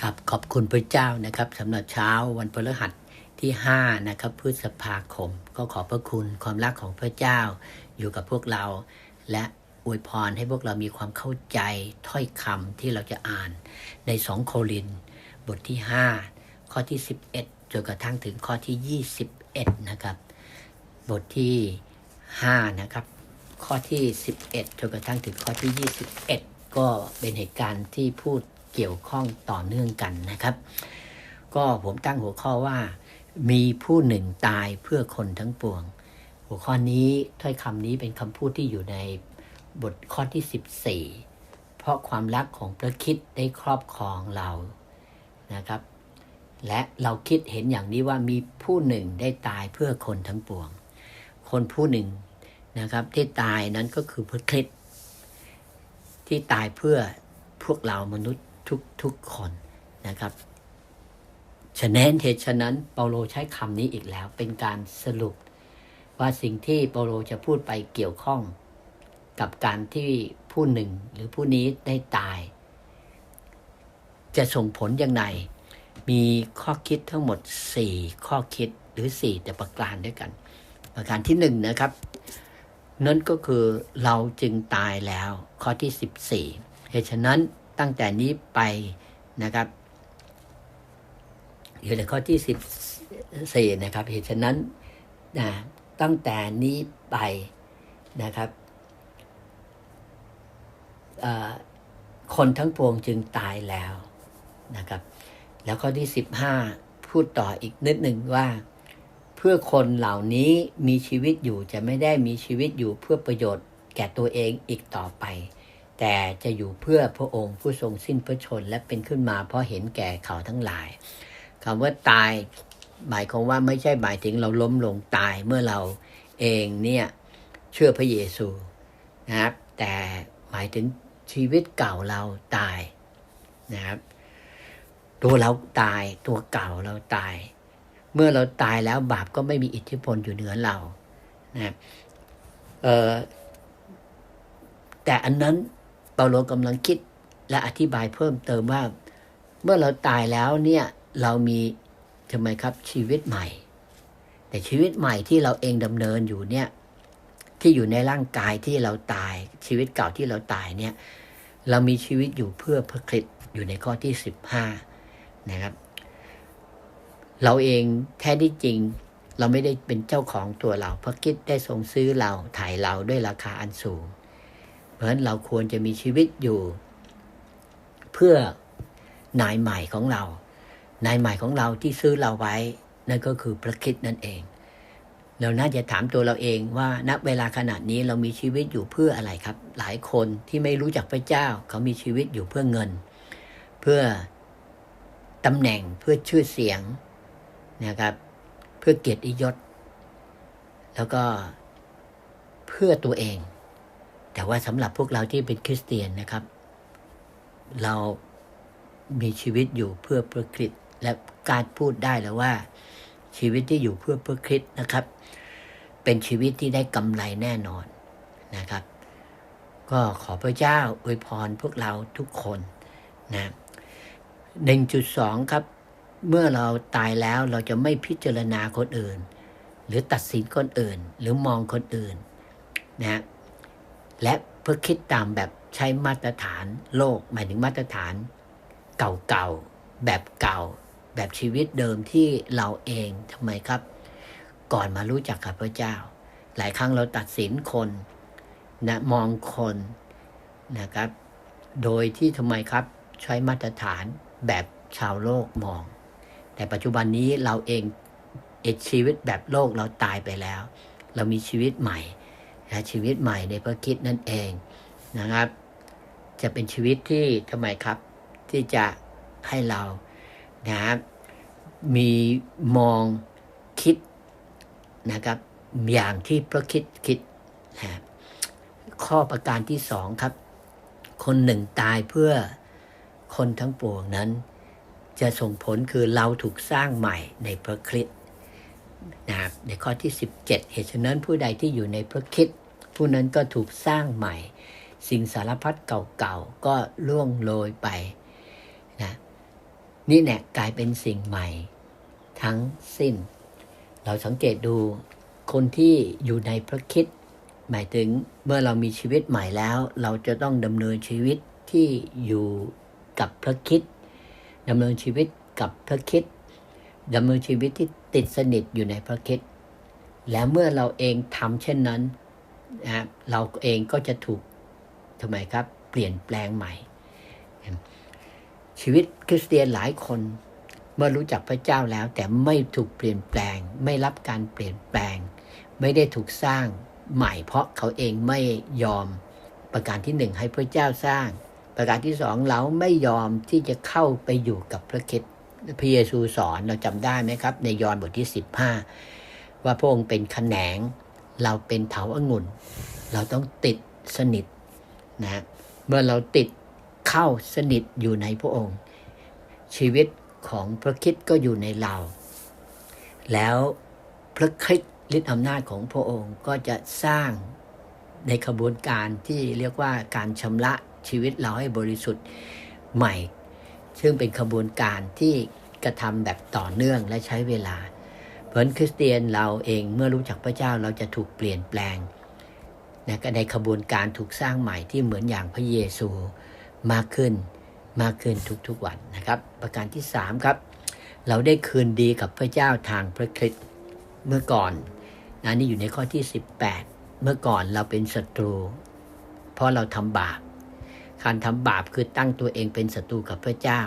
ครับขอบคุณพระเจ้านะครับสำหรับเช้าวันพฤหัสที่5นะครับพฤษภาคม ก็ขอบพระคุณความรักของพระเจ้า อยู่กับพวกเรา และอวยพรให้พวกเรามีความเข้าใจถ้อยคำที่เราจะอ่านใน 2 โคริน บทที่ 5 ข้อที่ 11จนกระทั่งถึงข้อที่ 21 นะครับ บทที่ 5 นะครับ ข้อที่ 11จนกระทั่งถึงข้อที่ 21 ก็เป็นเหตุการณ์ที่พูด เกี่ยวข้องต่อเนื่องกันนะครับ ก็ผมตั้งหัวข้อว่า มีผู้หนึ่งตายเพื่อคนทั้งปวง หัวข้อนี้ถ้อยคำนี้เป็นคำพูดที่อยู่ในบทข้อที่ 14 เพราะความรักของพระคิดได้ครอบครองเรานะครับ และเราคิดเห็นอย่างนี้ว่ามีผู้หนึ่งได้ตายเพื่อคนทั้งปวง คนผู้หนึ่งนะครับที่ตายนั้นก็คือพระคริสต์ที่ตายเพื่อพวกเรามนุษย์ ทุกทุกคนนะครับฉะนั้นเหตุฉะนั้นเปาโลใช้คำนี้อีกแล้ว เป็นการสรุป ว่าสิ่งที่เปาโลจะพูดไปเกี่ยวข้อง กับการที่ผู้หนึ่งหรือผู้นี้ได้ตาย จะส่งผลอย่างไรมีข้อคิดทั้งหมด 4 ข้อคิดหรือ 4 แต่ประการด้วยกัน ประการที่ 1นนะครับ นั่นก็คือเราจึงตายแล้วข้อที่ 14เหตุฉะนั้น ตั้งแต่นี้ไปนะครับอยู่ในข้อที่สิบสี่นะครับ เหตุฉะนั้นนะตั้งแต่นี้ไปนะครับคนทั้งปวงจึงตายแล้วนะครับ แล้วข้อที่สิบห้าพูดต่ออีกนิดหนึ่งว่า เพื่อคนเหล่านี้มีชีวิตอยู่จะไม่ได้มีชีวิตอยู่เพื่อประโยชน์แก่ตัวเองอีกต่อไป แต่จะอยู่เพื่อพระองค์ผู้ทรงสิ้นพระชนและเป็นขึ้นมาเพราะเห็นแก่เขาทั้งหลายคำว่าตาย หมายความว่าไม่ใช่หมายถึงเราล้มลงตายเมื่อเราเองเนี่ยเชื่อพระเยซูนะครับแต่หมายถึงชีวิตเก่าเราตายนะครับตัวเราตายตัวเก่าเราตาย เมื่อเราตายแล้วบาปก็ไม่มีอิทธิพลอยู่เหนือเรานะเออแต่อันนั้นาโลกำลังคิดและอธิบายเพิ่มเติมว่า เมื่อเราตายแล้วเนี่ยเรามีทำไมครับชีวิตใหม่ แต่ชีวิตใหม่ที่เราเองดำเนินอยู่เนี่ยที่อยู่ในร่างกายที่เราตาย ชีวิตเก่าที่เราตายเนี่ยเรามีชีวิตอยู่เพื่อพระคริสต์อยู่ในข้อที่สิบห้านะครับ เราเองแท้ที่จริง เราไม่ได้เป็นเจ้าของตัวเรา พระคิดได้ทรงซื้อเราถ่ายเราด้วยราคาอันสูง ราะฉะนั้นเราควรจะมีชีวิตอยู่ เพื่อนายใหม่ของเรา นายใหม่ของเราที่ซื้อเราไว้ นั่นก็คือพระคิดนั่นเอง เราน่าจะถามตัวเราเองว่าณเวลาขนาดนี้เรามีชีวิตอยู่เพื่ออะไรครับ หลายคนที่ไม่รู้จักพระเจ้า เขามีชีวิตอยู่เพื่อเงิน เพื่อตำแหน่งเพื่อชื่อเสียงนะครับ เพื่อเกียรติยศ แล้วก็เพื่อตัวเอง แต่ว่าสำหรับพวกเราที่เป็นคริสเตียนนะครับ เรามีชีวิตอยู่เพื่อพระคริสต์และการพูดได้แล้วว่า ชีวิตที่อยู่เพื่อพระคริสต์นะครับ เป็นชีวิตที่ได้กำไรแน่นอนนะครับ ก็ขอพระเจ้าอวยพรพวกเราทุกคนนะหนึ่งจุดสองครับ เมื่อเราตายแล้วเราจะไม่พิจารณาคนอื่น หรือตัดสินคนอื่น หรือมองคนอื่นนะ และเพื่อคิดตามแบบใช้มาตรฐานโลก หมายถึงมาตรฐานเก่าๆ แบบเก่า แบบชีวิตเดิมที่เราเองทำไมครับ ก่อนมารู้จักกับพระเจ้า หลายครั้งเราตัดสินคนนะมองคนนะครับ โดยที่ทำไมครับใช้มาตรฐานแบบชาวโลกมอง แต่ปัจจุบันนี้เราเองเอชีวิตแบบโลกเราตายไปแล้ว เรามีชีวิตใหม่ นะชีวิตใหม่ในพระคิดนั่นเองนะครับ จะเป็นชีวิตที่ทำไมครับ ที่จะให้เรานะครับมีมองคิดนะครับ อย่างที่พระคิดคิดนะข้อประการที่สองครับ คนหนึ่งตายเพื่อคนทั้งปวงนั้น จะส่งผลคือเราถูกสร้างใหม่ในพระคริสต์นะครับในข้อที่ 17 เหตุฉะนั้นผู้ใดที่อยู่ในพระคิด ผู้นั้นก็ถูกสร้างใหม่ สิ่งสารพัดเก่าๆ ก็ล่วงโรยไปนะนี่แน่กลายเป็นสิ่งใหม่ ทั้งสิ้น เราสังเกตดูคนที่อยู่ในพระคิดหมายถึงเมื่อเรามีชีวิตใหม่แล้ว เราจะต้องดำเนินชีวิตที่อยู่กับพระคิดดำเนินชีวิตกับพระคิดดำเนินชีวิตที่ติดสนิทอยู่ในพระคิดและเมื่อเราเองทำเช่นนั้น เราเองก็จะถูกทำไมครับ เปลี่ยนแปลงใหม่ ชีวิตคริสเตียนหลายคนเมื่อรู้จักพระเจ้าแล้ว แต่ไม่ถูกเปลี่ยนแปลง ไม่รับการเปลี่ยนแปลง ไม่ได้ถูกสร้างใหม่ เพราะเขาเองไม่ยอมประการที่หนึ่งให้พระเจ้าสร้าง ประการที่สองเราไม่ยอมที่จะเข้าไปอยู่กับพระคริสต์พระเยซูสอนเราจำได้ไหมครับ ในยอห์นบทที่ 15 ว่าพระองค์เป็นขแขนง เราเป็นเถาองุ่น เราต้องติดสนิทนะเมื่อเราติดเข้าสนิทอยู่ในพระองค์ ชีวิตของพระคิดก็อยู่ในเรา แล้วพระคริสต์ฤทธิอำนาจของพระองค์ก็จะสร้างในขบวนการที่เรียกว่าการชำระชีวิตเราให้บริสุทธิ์ใหม่ ซึ่งเป็นขบวนการที่กระทำแบบต่อเนื่องและใช้เวลา เพราะฉะนั้นคริสเตียนเราเองเมื่อรู้จักพระเจ้าเราจะถูกเปลี่ยนแปลงนะก็ในขบวนการถูกสร้างใหม่ที่เหมือนอย่างพระเยซูมากขึ้นมากขึ้นทุกๆวันนะครับ ประการที่สามครับ เราได้คืนดีกับพระเจ้าทางพระคริสต์เมื่อก่อนนะนี่อยู่ในข้อที่ 18 เมื่อก่อนเราเป็นศัตรู เพราะเราทำบาปการทำบาปคือตั้งตัวเองเป็นศัตรูกับพระเจ้า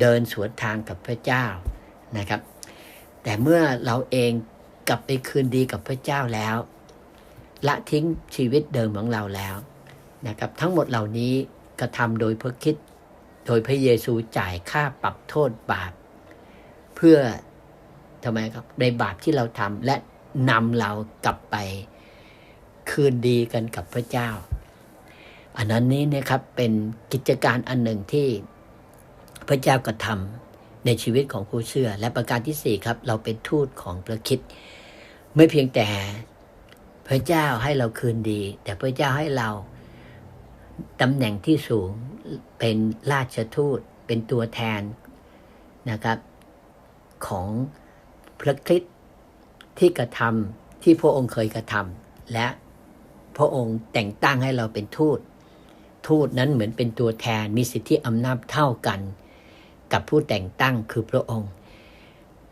เดินสวนทางกับพระเจ้านะครับ แต่เมื่อเราเองกลับไปคืนดีกับพระเจ้าแล้ว ละทิ้งชีวิตเดิมของเราแล้วนะครับทั้งหมดเหล่านี้กระทำโดยพระคิด โดยพระเยซูจ่ายค่าปรับโทษบาป เพื่อทำไมครับในบาปที่เราทำและนำเรากลับไปคืนดีกันกับพระเจ้า อันนั้นนี้นะครับเป็นกิจการอันหนึ่งที่พระเจ้ากระทำ ในชีวิตของผู้เชื่อ และประการที่สี่ครับ เราเป็นทูตของพระคิดไม่เพียงแต่พระเจ้าให้เราคืนดี แต่พระเจ้าให้เราตำแหน่งที่สูงเป็นราชทูตเป็นตัวแทนนะครับ ของพระคริสต์ที่กระทำที่พระองค์เคยกระทำและพระองค์แต่งตั้งให้เราเป็นทูต ทูตนั้นเหมือนเป็นตัวแทนมีสิทธิอำนาจเท่ากัน กับผู้แต่งตั้งคือพระองค์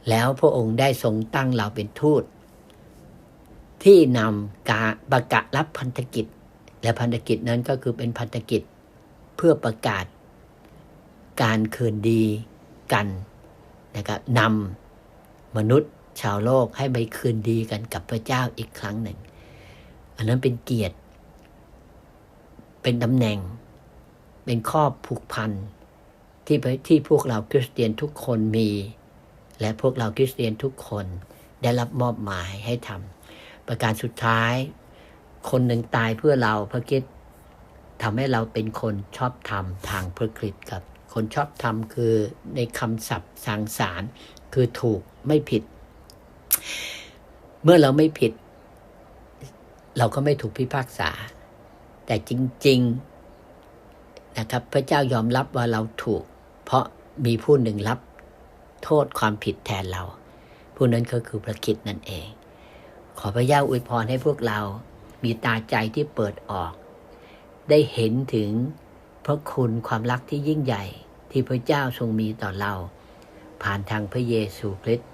แล้วพระองค์ได้ทรงตั้งเราเป็นทูต ที่นำกาประกาศรับพันธกิจ และพันธกิจนั้นก็คือเป็นพันธกิจเพื่อประกาศ การคืนดีกันนะครับนำมนุษย์ชาวโลกให้ไปคืนดีกันกับพระเจ้าอีกครั้งหนึ่ง อันนั้นเป็นเกียรติ เป็นตำแหน่ง เป็นข้อผูกพัน ที่ที่พวกเราคริสเตียนทุกคนมี และพวกเราคริสเตียนทุกคนได้รับมอบหมายให้ทำประการสุดท้าย คนหนึ่งตายเพื่อเราพระคิดทำให้เราเป็นคนชอบธรรมทางพระคริสต์ครับ คนชอบธรรมคือในคำศัพท์สางสารคือถูกไม่ผิด เมื่อเราไม่ผิด เราก็ไม่ถูกพิพากษา แต่จริง ๆ นะครับ พระเจ้ายอมรับว่าเราถูก เพราะมีผู้หนึ่งรับโทษความผิดแทนเรา ผู้นั้นก็คือพระคิดนั่นเอง ขอพระเจ้าอวยพรให้พวกเรามีตาใจที่เปิดออก ได้เห็นถึงพระคุณความรักที่ยิ่งใหญ่ที่พระเจ้าทรงมีต่อเรา ผ่านทางพระเยซูคริสต์